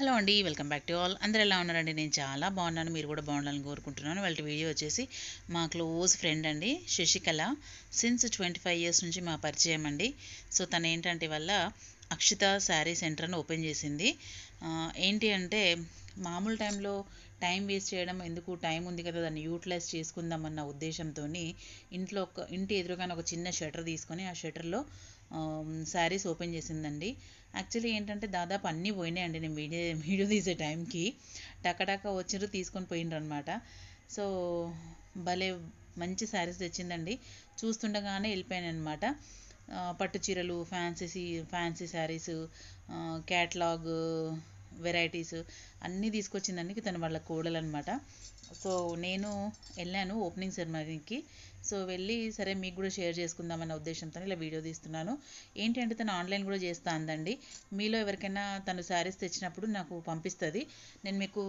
Hello అండి welcome back to all. అందరు ఎలా ఉన్నారండి? నేను చాలా బాగున్నాను మీరు కూడా బాగుండాలని కోరుకుంటున్నాను. వాళ్ళ వీడియో వచ్చేసి మా క్లోజ్ ఫ్రెండ్ అండి Shashikala. Since twenty five years నుంచి మా పరిచయం అండి. సో తను ఏంటంటే వల్ల అక్షిత శారీ సెంటర్ను ఓపెన్ చేసింది. ఏంటి అంటే మామూలు టైంలో టైం వేస్ట్ చేయడం ఎందుకు టైం ఉంది కదా దాన్ని యూటిలైజ్ చేసుకుందామన్న ఉద్దేశంతో ఇంట్లో ఒక ఇంటి ఎదురుగానే ఒక చిన్న షటర్ తీసుకొని ఆ షటర్లో శారీస్ ఓపెన్ చేసిందండి. యాక్చువల్లీ ఏంటంటే దాదాపు అన్నీ పోయినాయండి నేను వీడియో వీడియో తీసే టైంకి. టకటక వచ్చిర్రు తీసుకొని పోయిండ్రు అనమాట సో భలే మంచి శారీస్ తెచ్చిందండి. చూస్తుండగానే వెళ్ళిపోయాను అనమాట పట్టు చీరలు fancy fancy saris catalogue varieties అన్నీ తీసుకొచ్చిందానికి తను వాళ్ళ కోడలు అనమాట సో నేను వెళ్ళాను ఓపెనింగ్ సెరమనీకి. సో వెళ్ళి సరే మీకు కూడా షేర్ చేసుకుందామన్న ఉద్దేశంతో ఇలా వీడియో తీస్తున్నాను. ఏంటంటే తను ఆన్లైన్ కూడా చేస్తా అందండి. మీలో ఎవరికైనా తను శారీస్ తెచ్చినప్పుడు నాకు పంపిస్తుంది. నేను మీకు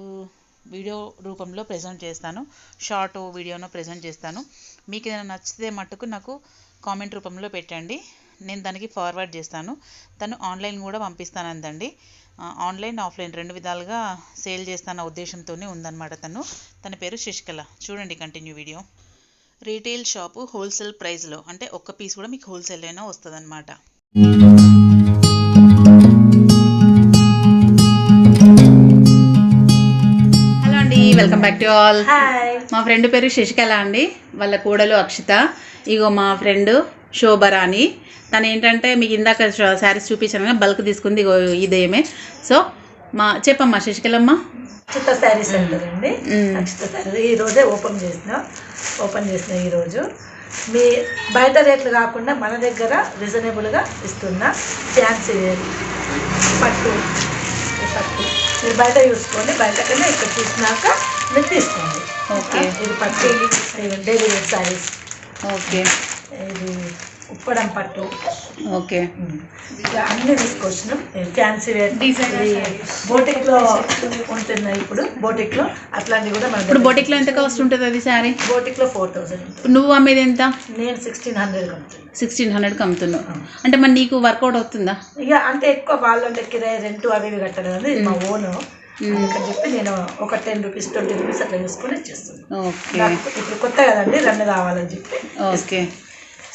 వీడియో రూపంలో ప్రజెంట్ చేస్తాను. షార్ట్ వీడియోనో ప్రజెంట్ చేస్తాను. మీకు ఏదైనా నచ్చితే మట్టుకు నాకు కామెంట్ రూపంలో పెట్టండి. నేను దానికి ఫార్వర్డ్ చేస్తాను. తను ఆన్లైన్ కూడా పంపిస్తానందండి. ఆన్లైన్ ఆఫ్లైన్ రెండు విధాలుగా సేల్ చేస్తాన ఉద్దేశంతోనే ఉందన్నమాట తను. తన పేరు శశికళ చూడండి continue video. Retail shop wholesale ప్రైస్లో. అంటే ఒక్క పీస్ కూడా మీకు హోల్సేల్ అయినా వస్తుంది హలో అండి welcome back to all. Hi. మా ఫ్రెండ్ పేరు శశికళ అండి. వాళ్ళ కోడలు అక్షిత. ఇగో మా ఫ్రెండ్ శోభరాణి. తను ఏంటంటే మీకు ఇందాక శారీస్ చూపించాను కదా బల్క్ తీసుకుంది ఇగో ఇదేమే. సో మా చెప్పమ్మా శశికళమ్మ. అక్షిత శారీ సెంటర్ అండి. అక్షిత శారీ ఈ రోజే ఓపెన్ చేసిన ఓపెన్ చేసిన ఈ రోజు. మీ బయట రేట్లు కాకుండా మన దగ్గర రీజనబుల్గా ఇస్తున్న ఫ్యాన్సీ పట్టు పట్టు. మీరు బయట చూసుకొని బయట కన్నా ఇక్కడ చూసినాక మీరు తీసుకోండి. ఓకే. ఇది పట్టు డైలీ శారీస్ ఓకే. ఇది ఉప్పడం పట్టు. ఓకే. ఇక అన్ని తీసుకొచ్చినాం. ఫ్యాన్సీ వేర్ బోటిక్లో ఉంటున్నాయి ఇప్పుడు బోటిక్లో అట్లాంటివి కూడా మన ఇప్పుడు బొటిక్లో ఎంత కాస్ట్ ఉంటుంది అది శారీ బోటిక్లో ఫోర్ థౌసండ్ నువ్వు అమ్మేది ఎంత? నేను సిక్స్టీన్ హండ్రెడ్ సిక్స్టీన్ హండ్రెడ్కి అమ్ముతున్నావు అంటే మరి నీకు వర్కౌట్ అవుతుందా? ఇక అంటే ఎక్కువ వాళ్ళంటే కిరాయి రెంట్ అవి ఇవి కట్టడం మా ఓన్. అందుకని చెప్పి నేను ఒక టెన్ రూపీస్ ట్వంటీ రూపీస్ అట్లా చూసుకొని ఇచ్చేస్తాను ఓకే. నాకు ఇప్పుడు కొత్త కదండి రన్ కావాలని చెప్పి. ఓకే.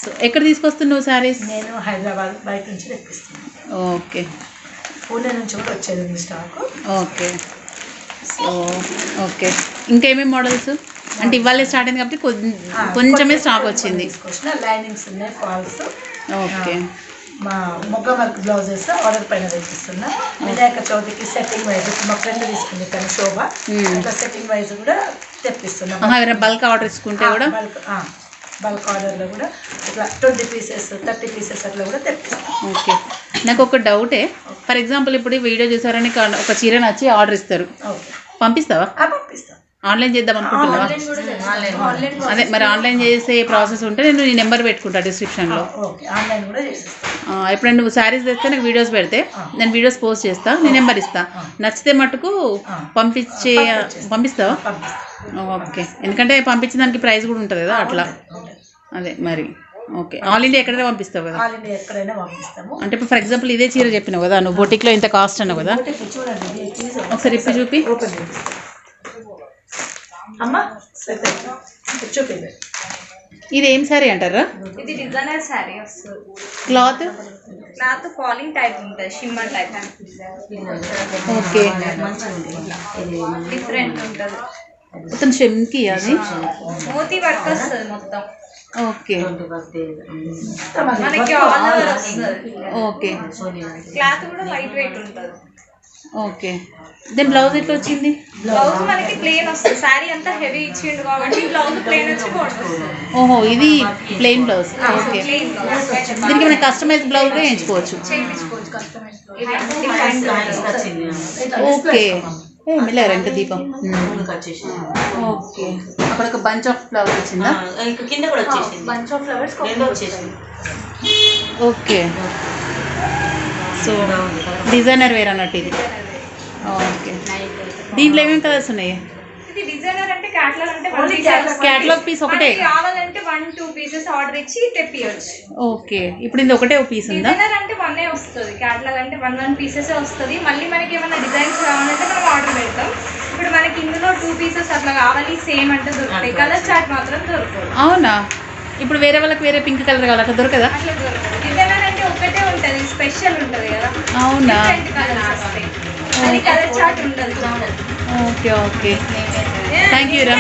సో ఎక్కడ తీసుకొస్తున్నావు శారీస్? నేను హైదరాబాద్ బయట నుంచి తెప్పిస్తున్నాను ఓకే. పూణే నుంచి కూడా వచ్చేది ఉంది స్టాక్. ఓకే. So okay. ఇంకేమేమి మోడల్స్? అంటే ఇవాళ స్టార్ట్ అయింది కాబట్టి కొంచెమే స్టాక్ వచ్చింది. లైనింగ్స్ ఉన్నాయి ఫాల్స్. ఓకే. మా మొగ్గ వర్క్ బ్లౌజెస్ ఆర్డర్ పైన తెప్పిస్తున్నా. వినాయక చవితికి సెట్టింగ్ వైజ్ మా ఫ్రెండ్ తీసుకుంది తన శోభ. అట్లా సెట్టింగ్ వైజ్ కూడా తెప్పిస్తున్నాం. బల్క్ ఆర్డర్ ఇచ్చుకుంటే కూడా? బల్క్ బల్క్ ఆర్డర్లో కూడా ఇట్లా ట్వంటీ పీసెస్ థర్టీ పీసెస్ అట్లా కూడా తెప్పిస్తాం ఓకే. నాకు ఒక డౌటే. ఫర్ ఎగ్జాంపుల్ ఇప్పుడు వీడియో చూసారని ఒక చీర నచ్చి ఆర్డర్ ఇస్తారు. ఓకే. పంపిస్తావా? పంపిస్తాం. ఆన్లైన్ చేద్దాం అనుకుంటున్నావా? ఆన్లైన్ అదే మరి ఆన్లైన్ చేసే ప్రాసెస్ ఉంటే నేను నీ నెంబర్ పెట్టుకుంటా డిస్క్రిప్షన్లో కూడా చేసేస్తాం. ఎప్పుడైనా నువ్వు శారీస్ తెస్తే నాకు వీడియోస్ పెడితే నేను వీడియోస్ పోస్ట్ చేస్తా నీ నెంబర్ ఇస్తా. నచ్చితే మటుకు పంపించే పంపిస్తావా? పంపిస్తాం. ఓకే ఎందుకంటే పంపించిన దానికి ప్రైస్ కూడా ఉంటుంది కదా అట్లా. అదే మరి. ఓకే ఆల్ ఇండియా ఎక్కడైనా పంపిస్తావు కదా? ఆల్ ఇండియా ఎక్కడైనా పంపిస్తాము. అంటే ఇప్పుడు ఫర్ ఎగ్జాంపుల్ ఇదే చీర చెప్పినావు కదా నువ్వు బొటిక్లో ఇంత కాస్ట్ అన్నావు కదా? ఒకసారి ఇప్పి చూపి. అమ్మా ఇది ఏం సారీ అంటారా? ఇది డిజైనర్ శారీ వస్తుంది. క్లాత్ క్లాత్ కాలింగ్ టైప్ ఉంటుంది షిమ్మర్ టైప్ ఓకే డిఫరెంట్ ఉంటుంది. మొత్తం షెమ్కి అది? మోతీ వర్క్ వస్తుంది మొత్తం. ఓకే మనకి ఆల్ ఓవర్ వస్తుంది. ఓకే క్లాత్ కూడా లైట్ వెయిట్ ఉంటుంది. ఓకే. దెన్ బ్లౌజ్ ఎట్లా వచ్చింది? బ్లౌజ్ మనకి ప్లేన్ వస్తుంది. శారీ అంతా హెవీ ఇచ్చిండు కాబట్టి బ్లౌజ్ ప్లేన్ వచ్చి వస్తుంది. ఓహో ఇది ప్లెయిన్ బ్లౌజ్ ఓకే ప్లేన్ దీనికి మనం కస్టమైజ్ బ్లౌజ్ కూడా ఎంచుకోవచ్చు ఓకే రెండు దీపం. ఓకే అక్కడ ఒక బంచ్ ఆఫ్ ఫ్లవర్ వచ్చిందా? కింద కూడా వచ్చేసింది. Bunch of flowers okay so designer wear అన్నట్టు ఇది. ఓకే దీంట్లో ఏమేమి కలర్స్ ఉన్నాయి? డిజైనర్ అంటే క్యాట్లాగ్ అంటే వన్ Only పీస్ ఒకటే. కావాలంటే వన్ టూ పీసెస్ ఆర్డర్ ఇచ్చి తెప్పియచ్చు. ఓకే ఇప్పుడు ఇది ఒకటే ఒక పీస్ ఉందా? డిజైనర్ అంటే వన్ వస్తుంది. క్యాట్లాగ్ అంటే వన్ వన్ పీసెస్ వస్తుంది. మళ్ళీ మనకి ఏమైనా డిజైన్స్ కావాలంటే మనం ఆర్డర్ పెడతాం. ఇప్పుడు మనకి ఇందులో టూ పీసెస్ అట్లా కావాలి. సేమ్ అంటే దొరుకుతాయి. కలర్ చార్ట్ మాత్రం అవునా? ఇప్పుడు వేరే వాళ్ళకి వేరే పింక్ కలర్ కావాలి. అట్లా దొరకదా? అట్లా దొరకదు. ఒకటే ఉంటుంది స్పెషల్ ఉంటుంది కదా. అవునా? అది కలర్ చార్ట్ ఉండదు ఓకే ఓకే. థ్యాంక్ యూ రా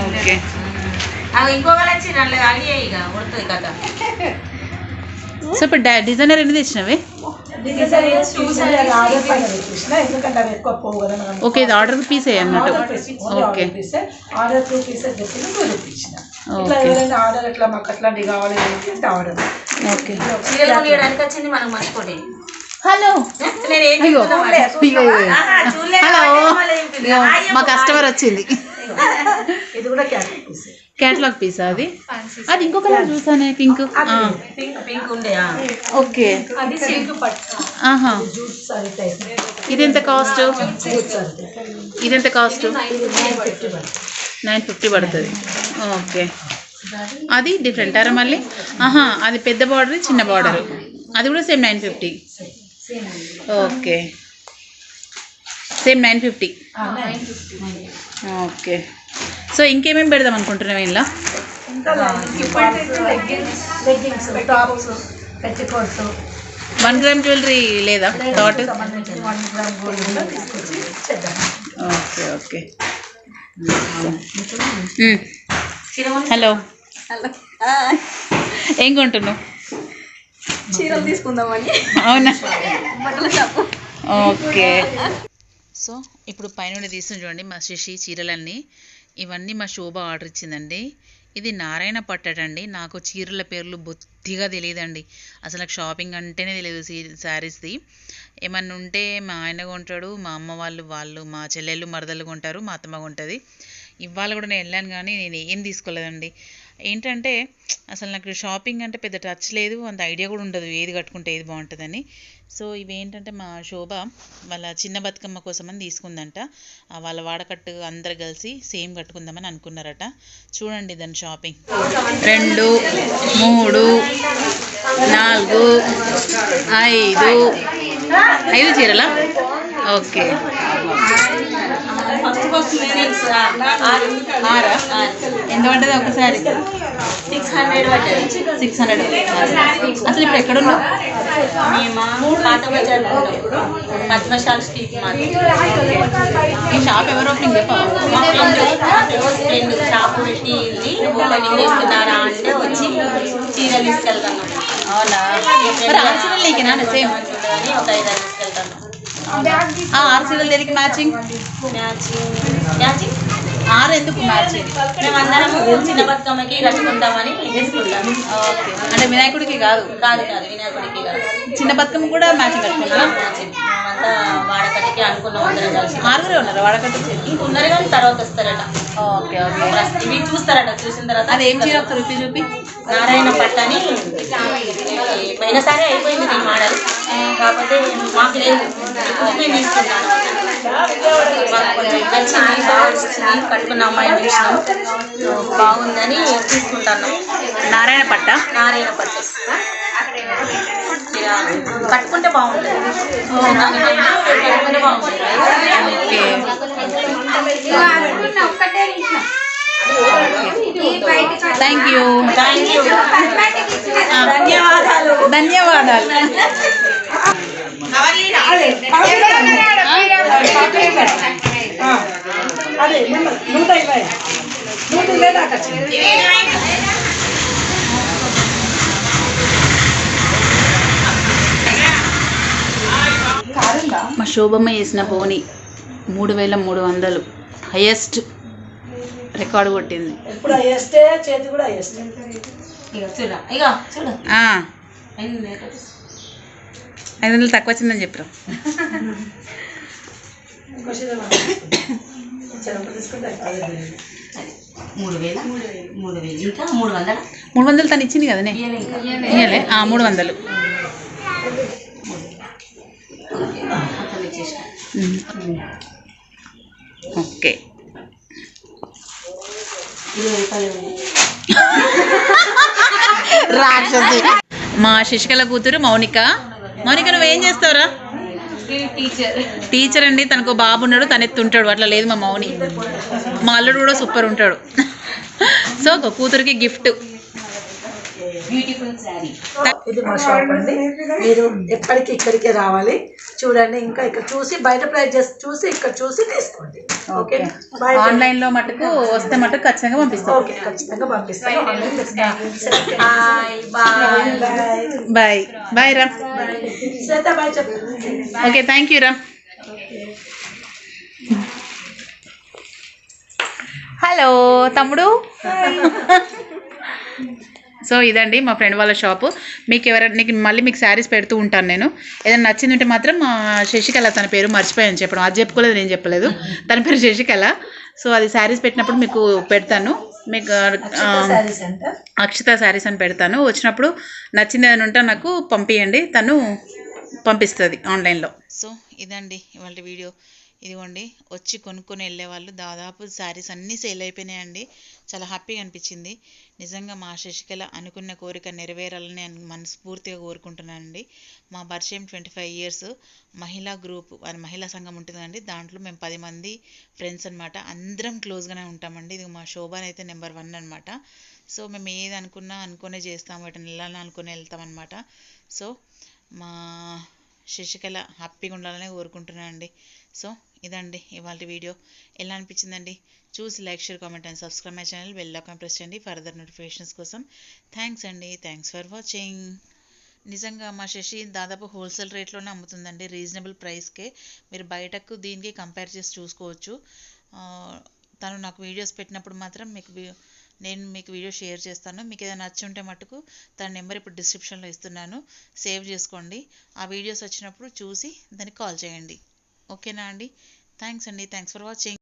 ఓకే. అవి ఇంకో వచ్చి నన్ను అడిగే ఇక ఉడుతుంది కదా సో ఇప్పుడు డా- డిజైనర్ ఎన్ని తెచ్చినవి? ఓకే ఇది ఆర్డర్ పీసే అన్నట్టు. ఓకే. ఆర్డర్ పీసే ఆర్డర్ టూ పీసెస్ ఆర్డర్ ఇట్లా మాకు అట్లాంటివి కావాలి ఆర్డర్ వచ్చింది మనకు మర్చిపోతే హలో. మా కస్టమర్ వచ్చింది ఇది కూడా క్యాటలాగ్ పీస్. అది? అది ఇంకో కలర్ చూసానే పింక్. ఓకే. అది సిల్క్ పట్టు. ఆహా. Jute sari type. ఇది ఎంత కాస్ట్? జూట్ సారీ ఇది ఎంత కాస్ట్ నైన్ ఫిఫ్టీ పడుతుంది. ఓకే. అది డిఫరెంట్ అరా మళ్ళీ? ఆహా అది పెద్ద బార్డర్ చిన్న బార్డర్ అది కూడా same nine fifty okay same nine fifty okay so ఇంకేమేమి పెడదాం అనుకుంటున్నాం ఇలా పెట్టుకోట్స్ వన్ గ్రామ్ జ్యువెలరీ లేదా? చేద్దాం. Okay okay hello. ఏం కొంటున్నావు? చీరలు తీసుకుందామని. అవునా? బట్టల షాపు. ఓకే. సో ఇప్పుడు పైనుండి తీస్తుంది చూడండి మా శశి చీరలన్నీ. ఇవన్నీ మా శోభ ఆర్డర్ ఇచ్చిందండి. ఇది నారాయణ పట్టడండి నాకు చీరల పేర్లు బొత్తిగా తెలియదండి. అసలు నాకు షాపింగ్ అంటేనే తెలియదు శారీస్ది. ఏమన్నా ఉంటే మా ఆయన కొంటాడు మా అమ్మ వాళ్ళు వాళ్ళు మా చెల్లెళ్ళు మరదలు కొంటారు మా అత్తమ్మ కొంటుంది. ఇవాళ కూడా నేను వెళ్ళాను కానీ నేను ఏం తీసుకోలేదండి. ఏంటంటే అసలు నాకు షాపింగ్ అంటే పెద్ద టచ్ లేదు అంత ఐడియా కూడా ఉండదు ఏది కట్టుకుంటే ఏది బాగుంటుందని. సో ఇవేంటంటే మా శోభ వాళ్ళ చిన్న బతుకమ్మ కోసమని తీసుకుందంట. వాళ్ళ వాడకట్టు అందరు కలిసి సేమ్ కట్టుకుందామని అనుకున్నారట. చూడండి దాని షాపింగ్. రెండు మూడు నాలుగు ఐదు. ఐదు చీరలా? ఓకే. ఎంత పడ్డది ఒకసారి సిక్స్ హండ్రెడ్ పడ్డది. Six hundred. అసలు ఇప్పుడు ఎక్కడున్నావు? మేము పాత బజార్ పద్మశాల స్ట్రీట్ మాది. ఈ షాప్ ఎవరు ఓపెనింగ్ ఫ్రెండ్ షాపు పెట్టి ఓపెనింగ్ చేస్తున్నారా అంటే వచ్చి చీరలు తీసుకెళ్తాను. అవునా? సేమ్. ఒక ఐదు ఆరు తీసుకెళ్తాను. ఆ ఆరు చీరలు దేనికి మ్యాచింగ్? మ్యాచింగ్. ఆరు ఎందుకు మ్యాచింగ్? మేమందరం చిన్న బతుకమ్మకి కట్టుకుంటామని తీసుకుంటాం ఓకే. అంటే వినాయకుడికి కాదు. కాదు కాదు వినాయకుడికి కాదు. చిన్న బతుకమ్మ కూడా మ్యాచింగ్ కట్టుకున్నారా మ్యాచింగ్. మేమంతా వాడకటికి అనుకున్నాం అందరం కలిసి ఆరుగురే ఉన్నారు. వాడకట్టు చీర ఇంకున్నారు కానీ తర్వాత వస్తారట. Okay okay. ఇవి చూస్తారట చూసిన తర్వాత అది ఏం చీర ఒకసారి చూపి. నారాయణ పట్టు అని పోయినసారి అయిపోయింది ఈ మోడల్ కాకపోతే మాకు లేదు. మేము తీసుకున్నాను. మాకు కొంచెం నచ్చింది బాగా వచ్చింది. కట్టుకున్న అమ్మాయిని చూసినాం బాగుందని తీసుకుంటాను. నారాయణ పట్ట? నారాయణ పట్టు. కట్టుకుంటే బాగుంటుంది. కట్టుకుంటే బాగుంటుంది. ఓకే ఒక్కటే నిమిషం థ్యాంక్ యూ థ్యాంక్ యూ ధన్యవాదాలు. ధన్యవాదాలు అదే నూట ఇరవై నూట ఇరవై దాకా వచ్చింది మా శోభమ్మ చేసిన బోని మూడు వేల మూడు వందలు. హైయెస్ట్ రికార్డు కొట్టింది. ఇప్పుడు చేతి కూడా ఐదు వందలు తక్కువ వచ్చిందని చెప్పారు. మూడు వందల? తను ఇచ్చింది ఆ, మూడు వందలు. ఓకే. రాక్షసి. మా శశికళ కూతురు మౌనిక. మౌనిక నువ్వేం చేస్తావురా? టీచర్. టీచర్ అండి తనకు బాబు ఉన్నాడు తను ఎత్తుంటాడు అట్లా లేదు మా మౌని. మా అల్లుడు కూడా సూపర్ ఉంటాడు. సో ఒక కూతురికి గిఫ్ట్. బ్యూటిఫుల్ శారీ ఇది మా షాప్ అండి. మీరు ఎప్పటికి ఇక్కడికే రావాలి. చూడండి ఇంకా ఇక్కడ చూసి బయట ప్రైజెస్ చూసి ఇక్కడ చూసి తీసుకోండి. ఓకే? బాయ్ ఆన్లైన్లో మటుకు వస్తే మటుకు ఖచ్చితంగా పంపిస్తాం. ఓకే ఖచ్చితంగా చేస్తాను. బాయ్ బాయ్ రా శ్వేత బాయ్ చెప్పు. ఓకే థ్యాంక్ యూ రా హలో తమ్ముడు? సో ఇదండి మా ఫ్రెండ్ వాళ్ళ షాపు. మీకు ఎవరైనా నీకు మళ్ళీ మీకు శారీస్ పెడుతూ ఉంటాను నేను. ఏదైనా నచ్చింది ఉంటే మాత్రం మా శశికళ తన పేరు మర్చిపోయాను చెప్పడం. అది చెప్పుకోలేదు నేను చెప్పలేదు. తన పేరు శశికళ. సో అది శారీస్ పెట్టినప్పుడు మీకు పెడతాను. మీకు అక్షిత శారీస్ అని పెడతాను. వచ్చినప్పుడు నచ్చింది ఏదైనా ఉంటే నాకు పంపించండి తను పంపిస్తుంది ఆన్లైన్లో. సో ఇదండి ఇవాళ వీడియో. ఇదిగోండి వచ్చి కొనుక్కొని వెళ్ళేవాళ్ళు. దాదాపు శారీస్ అన్నీ సేల్ అయిపోయినాయండి. చాలా హ్యాపీగా అనిపించింది. నిజంగా మా శశికళ అనుకున్న కోరిక నెరవేరాలని మనస్ఫూర్తిగా కోరుకుంటున్నానండి. మా పరిచయం ట్వంటీ ఫైవ్ ఇయర్స్. మహిళా గ్రూప్ అని మహిళా సంఘం ఉంటుందండి. దాంట్లో మేము పది మంది ఫ్రెండ్స్ అనమాట అందరం క్లోజ్గానే ఉంటామండి. ఇది మా శోభన్ అయితే నెంబర్ వన్ అనమాట సో మేము ఏది అనుకున్నా అనుకునే చేస్తాం. వాటిని వెళ్ళాలని అనుకుని వెళ్తాం అనమాట సో మా శశికళ హ్యాపీగా ఉండాలని కోరుకుంటున్నాను అండి. సో ఇదండి ఇవాళ వీడియో. ఎలా అనిపించిందండి? చూసి like share comment and subscribe my channel bell icon press చేయండి ఫర్దర్ నోటిఫికేషన్స్ కోసం. థ్యాంక్స్ అండి. Thanks for watching. నిజంగా మా శశి దాదాపు హోల్సేల్ రేట్లోనే అమ్ముతుందండి. రీజనబుల్ ప్రైస్కే. మీరు బయటకు దీనికి కంపేర్ చేసి చూసుకోవచ్చు. తను నాకు వీడియోస్ పెట్టినప్పుడు మాత్రం మీకు నేను మీకు వీడియో షేర్ చేస్తాను. మీకు ఏదైనా నచ్చి ఉంటే మటుకు తన నెంబర్ ఇప్పుడు డిస్క్రిప్షన్లో ఇస్తున్నాను. సేవ్ చేసుకోండి. ఆ వీడియోస్ వచ్చినప్పుడు చూసి దానికి కాల్ చేయండి. ఓకేనా అండి? థ్యాంక్స్ అండి. Thanks for watching.